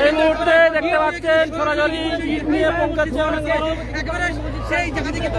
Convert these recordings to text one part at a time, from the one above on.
এই মুহূর্তে দেখতে পাচ্ছেন সরাসরি ইট নিয়ে পৌঁছাচ্ছেন একেবারে সেই জায়গা থেকে তো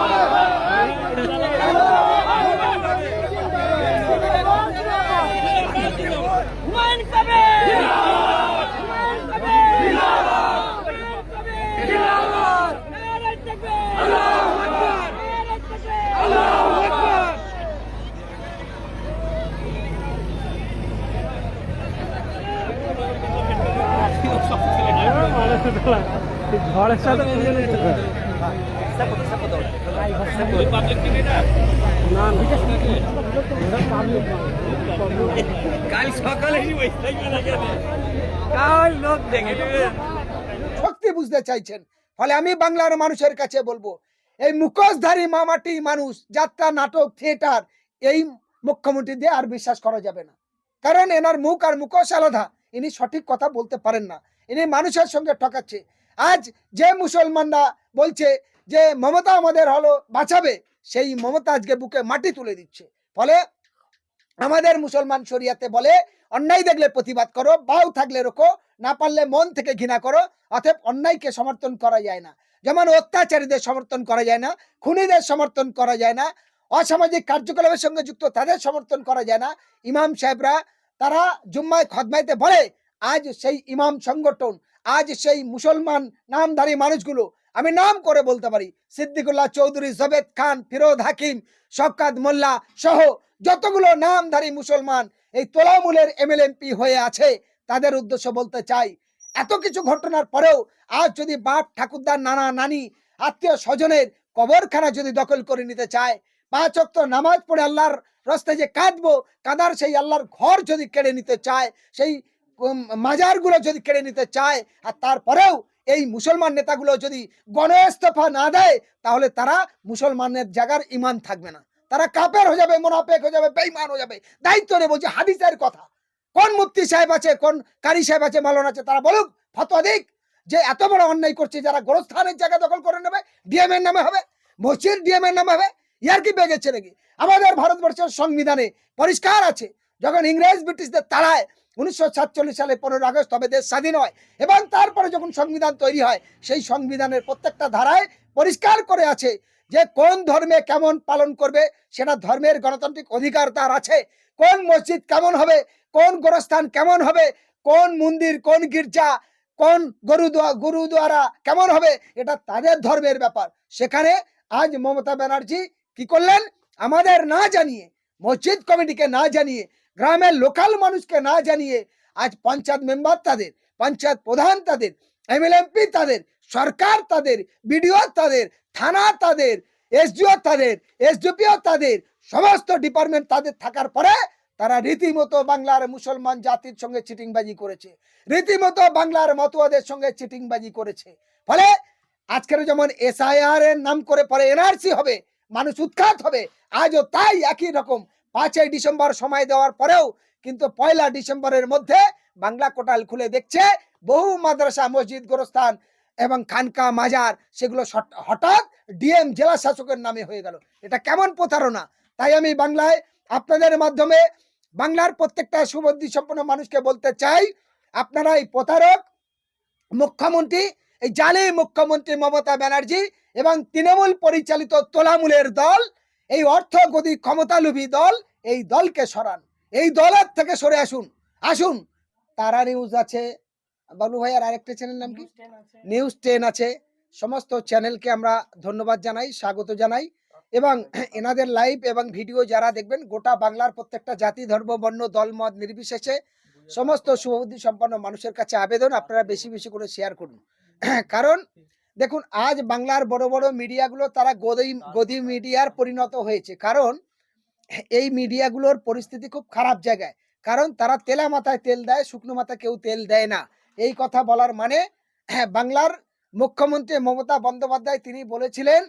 শক্তি বুঝতে চাইছেন। ফলে আমি বাংলার মানুষের কাছে বলব, এই মুখোশধারী মামাটি মানুষ, যাত্রা, নাটক, থিয়েটার, এই মুখ্যমন্ত্রী দিয়ে আর বিশ্বাস করা যাবে না। কারণ এনার মুখ আর মুখোশ আলাদা, ইনি সঠিক কথা বলতে পারেন না। ইনি মানুষের সঙ্গে ঠকাচ্ছে। আজ যে মুসলমানরা বলছে যে মমতা আমাদের হলো বাঁচাবে, সেই মমতা আজকে বুকে মাটি তুলে দিচ্ছে। ফলে আমাদের মুসলমান শরিয়াতে বলে, অন্যায় দেখলে প্রতিবাদ করো, বাউ থাকলে রোকো, না পারলে মন থেকে ঘৃণা করো, অতএব অন্যায়কে সমর্থন করা যায় না। যেমন অত্যাচারীদের সমর্থন করা যায় না, খুনিদের সমর্থন করা যায় না, অসামাজিক কার্যকলাপের সঙ্গে যুক্ত তাদের সমর্থন করা যায় না। ইমাম সাহেবরা, তারা জুম্মায় খদমাইতে বলে আজ সেই ইমাম সংগঠন, আজ সেই মুসলমান নামধারী মানুষগুলো, আমি নাম করে বলতে পারি, সিদ্দিকুল্লাহ চৌধুরী, জবেদ খান, ফিরোজ হাকিম, শওকাত মোল্লা সহ যতগুলো নামধারী মুসলমান এই তোলামূলের এমএলএমপি হয়ে আছে, তাদের উদ্দেশ্য বলতে চাই, এত কিছু ঘটনার পরেও আজ যদি বাপ ঠাকুরদার নানা নানি, আত্মীয় স্বজনের কবরখানা যদি দখল করে নিতে চায়, পাঁচ অক্ত নামাজ পড়ে আল্লাহর রাস্তায় যে কাঁদবো, কাদার সেই আল্লাহর ঘর যদি কেড়ে নিতে চায়, সেই মাজারগুলো যদি কেড়ে নিতে চায়, আর তারপরেও এই মুসলমান নেতাগুলো যদি গণ ইস্তফা না দেয়, তাহলে তারা মুসলমানের জায়গার ইমান থাকবে না। তারা কাপের হয়ে যাবে, মোনাফেক হয়ে যাবে বেইমান হয়ে যাবে। দায়িত্ব নেই বলছে হাদিসের কথা। কোন মুফতি সাহেব আছে, কোন কারি সাহেব আছে মালন আছে, তারা বলুক, ফতোয়া দিক যে এত বড় অন্যায় করছে যারা গোরস্থানের জায়গা দখল করে নেবে ডিএম এর নামে হবে, মসজিদ ডিএম এর নামে হবে, ইয়ার কি বেগেছে নাকি? আমাদের ভারতবর্ষের সংবিধানে পরিষ্কার আছে, যখন ইংরেজ ব্রিটিশদের তাড়ায় উনিশশো সাতচল্লিশ সালে পনেরো আগস্ট, তবে দেশ স্বাধীন হয়। এবং তারপরে যখন সংবিধান তৈরি হয়, সেই সংবিধানের প্রত্যেকটা ধারায় পরিষ্কার করে আছে যে কোন ধর্মে কেমন পালন করবে, সেটা ধর্মের গণতান্ত্রিক অধিকার তার আছে। কোন মসজিদ কেমন হবে, কোন গোরস্থান কেমন হবে, কোন মন্দির, কোন গির্জা, কোন গরুদুয়া, গুরুদুয়ারা কেমন হবে, এটা তাদের ধর্মের ব্যাপার। সেখানে আজ মমতা ব্যানার্জি কি করলেন? আমাদের না জানিয়ে, মসজিদ কমিটিকে না জানিয়ে গ্রামের লোকাল মানুষকে না জানিয়ে আজ পঞ্চায়েত মেম্বার তাদের, পঞ্চায়েত প্রধান তাদের এমএলএমপি তাদের, সরকার তাদের বিডিও তাদের, থানা তাদের এসডিও তাদের এসডিপিও তাদের, সমস্ত ডিপার্টমেন্ট তাদের থাকার পরে তারা রীতিমতো বাংলার মুসলমান জাতির সঙ্গে চিটিংবাজি করেছে। রীতিমতো বাংলার মতুয়াদের সঙ্গে চিটিংবাজি করেছে। ফলে আজকের যেমন এসআইআর এর নাম করে পরে এনআরসি হবে, মানুষ উৎখাত হবে, আজও তাই একই রকম পাঁচই ডিসেম্বর সময় দেওয়ার পরেও কিন্তু পয়লা ডিসেম্বরের মধ্যে বাংলা কোটাল খুলে দেখছে, বহু মাদ্রাসা, মসজিদ, গোরস্থান এবং খানকা, মাজার সেগুলো হঠাৎ ডিএম জেলা শাসকের নামে হয়ে গেল। এটা কেমন প্রতারণা? তাই আমি বাংলায় আপনাদের মাধ্যমে বাংলার প্রত্যেকটা সুবুদ্ধি সম্পন্ন মানুষকে বলতে চাই, আপনারা এই প্রতারক, মুখ্যমন্ত্রী, এই জালি মুখ্যমন্ত্রী মমতা ব্যানার্জি এবং তৃণমূল পরিচালিত তোলামূলের দল এই অর্থ গদি ক্ষমতালোভী দল এই দলকে সরান। এই দলের থেকে সরে আসুন। আসুন। তারা নিউজ আছে। বাবলু ভাইয়ার আরেকটা চ্যানেল নাম কি? নিউজ টেন আছে। সমস্ত চ্যানেলকে আমরা ধন্যবাদ জানাই স্বাগত জানাই। এবং এনাদের লাইভ এবং ভিডিও যারা দেখবেন গোটা বাংলার প্রত্যেকটা জাতি ধর্ম বর্ণ দলমত নির্বিশেষে সমস্ত শুভবুদ্ধি সম্পন্ন মানুষের কাছে আবেদন। আপনারা বেশি বেশি করে শেয়ার করুন। কারণ দেখুন আজ বাংলার বড় বড় মিডিয়াগুলো তারা গদি গদি মিডিয়ার পরিণত হয়েছে। কারণ এই মিডিয়াগুলোর পরিস্থিতি খুব খারাপ জায়গায়। কারণ তারা তেলা মাথায় তেল দেয় শুকনো মাথায় কেউ তেল দেয় না। এই কথা বলার মানে হ্যাঁ, বাংলার মুখ্যমন্ত্রী মমতা বন্দ্যোপাধ্যায় তিনি বলেছিলেন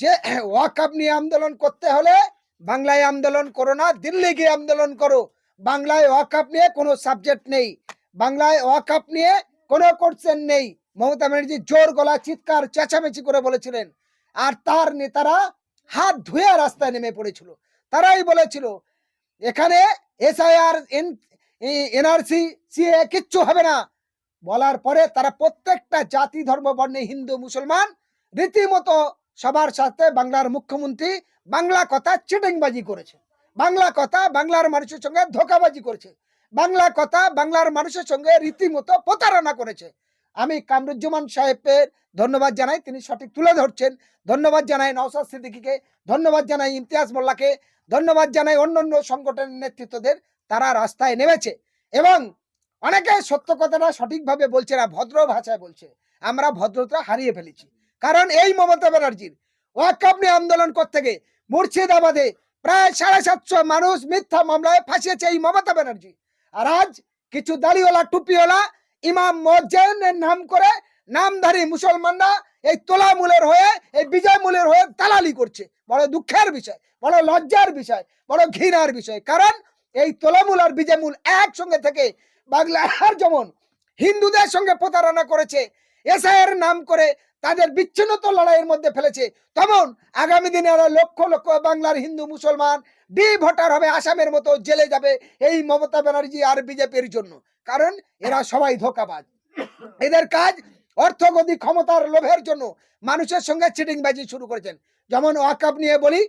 যে ওয়াকআপ নিয়ে আন্দোলন করতে হলে বাংলায় আন্দোলন করো না দিল্লি গিয়ে আন্দোলন করো। বাংলায় ওয়াকআপ নিয়ে কোনো সাবজেক্ট নেই। বাংলায় ওয়াকআপ নিয়ে কোনো কোশ্চেন নেই। মমতা ব্যানার্জি জোর গলা চিৎকার, চেঁচামেচি করে বলেছিলেন, আর তার নেতারা হাত ধুয়ে রাস্তায় নেমে পড়েছিল। তারাই বলেছিল, এখানে এসআইআর এনআরসি, সিএ কিচ্ছু হবে না। বলার পরে তারা প্রত্যেকটা জাতি, ধর্ম, বর্ণে হিন্দু, মুসলমান, রীতিমতো সবার সাথে বাংলার মুখ্যমন্ত্রী বাংলা কথা চিটিংবাজি করেছে। বাংলা কথা বাংলার মানুষের সঙ্গে ধোকাবাজি করেছে। বাংলা কথা বাংলার মানুষের সঙ্গে রীতিমতো প্রতারণা করেছে। আমি কামরুজ্জামান সাহেবের ধন্যবাদ জানাই। তিনি সঠিক তুলে ধরছেন। ধন্যবাদ জানাই নওসাদ সিদ্দিকীকে। ধন্যবাদ জানাই ইমতিয়াজ মোল্লাকে। ধন্যবাদ জানাই অন্যান্য সংগঠনের নেতৃত্বদের। তারা রাস্তায় নেমেছে এবং অনেকে সত্য কথাটা সঠিকভাবে বলছে না, ভদ্র ভাষায় বলছে। আমরা ভদ্রতা হারিয়ে ফেলেছি। কারণ এই মমতা ব্যানার্জির ওয়াকাপ নিয়ে আন্দোলন করতে গিয়ে মুর্শিদাবাদে প্রায় সাড়ে সাতশো মানুষ মিথ্যা মামলায় ফাঁসিয়েছে এই মমতা ব্যানার্জি। আর আজ কিছু দাড়িওয়ালা, টুপিওয়ালা ইমাম মজ্জেনের নাম করে নামধারী মুসলমানরা এই তোলামূলের হয়ে, এই বিজয়মূলের হয়ে দালালি করছে। বড় দুঃখের বিষয়, বড় লজ্জার বিষয়, বড় ঘৃণার বিষয়। কারণ এই তোলামূল আর বিজয়মূল একসঙ্গে থেকে বাংলার যেমন হিন্দুদের সঙ্গে প্রতারণা করেছে, এসআইয়ের নাম করে তাদের বিচ্ছিন্নতা লড়াইয়ের মধ্যে ফেলেছে। তখন আগামী দিনে এরা লক্ষ লক্ষ বাংলার হিন্দু মুসলমান ডি ভোটার হবে আসামের মতো জেলে যাবে এই মমতা ব্যানার্জি আর বিজেপির জন্য। কারণ এরা সবাই ধোকাবাজ। এদের কাজ অর্থগতি ক্ষমতার লোভের জন্য মানুষের সঙ্গে চিটিংবাজি শুরু করেছেন। যেমন ওয়াকাপ নিয়ে বলি,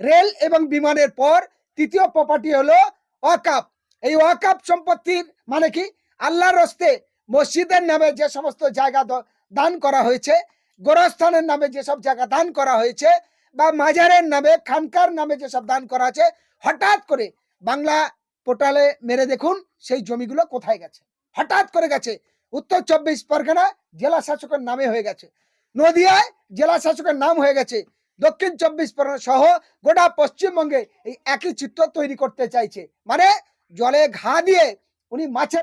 রেল এবং বিমানের পর তৃতীয় প্রপার্টি হলো ওয়াকাপ। এই ওয়াকাপ সম্পত্তির মানে কি? আল্লাহর রস্তে মসজিদের নামে যে সমস্ত জায়গা দান করা হয়েছে। গোরস্থানের নামে যেসব জায়গা দান করা হয়েছে বা মাজারের নামে, খানকার নামে যেসব দান করা আছে, হঠাৎ করে বাংলা পোর্টালে মেরে দেখুন, সেই জমিগুলো কোথায় গেছে। হঠাৎ করে গেছে। উত্তর চব্বিশ পরগনা জেলা শাসকের নামে হয়ে গেছে। নদিয়ায় জেলা শাসকের নাম হয়ে গেছে। দক্ষিণ চব্বিশ পরগনা সহ গোটা পশ্চিমবঙ্গে এই একই চিত্র তৈরি করতে চাইছে। মানে জলে ঘা দিয়ে উনি মাছের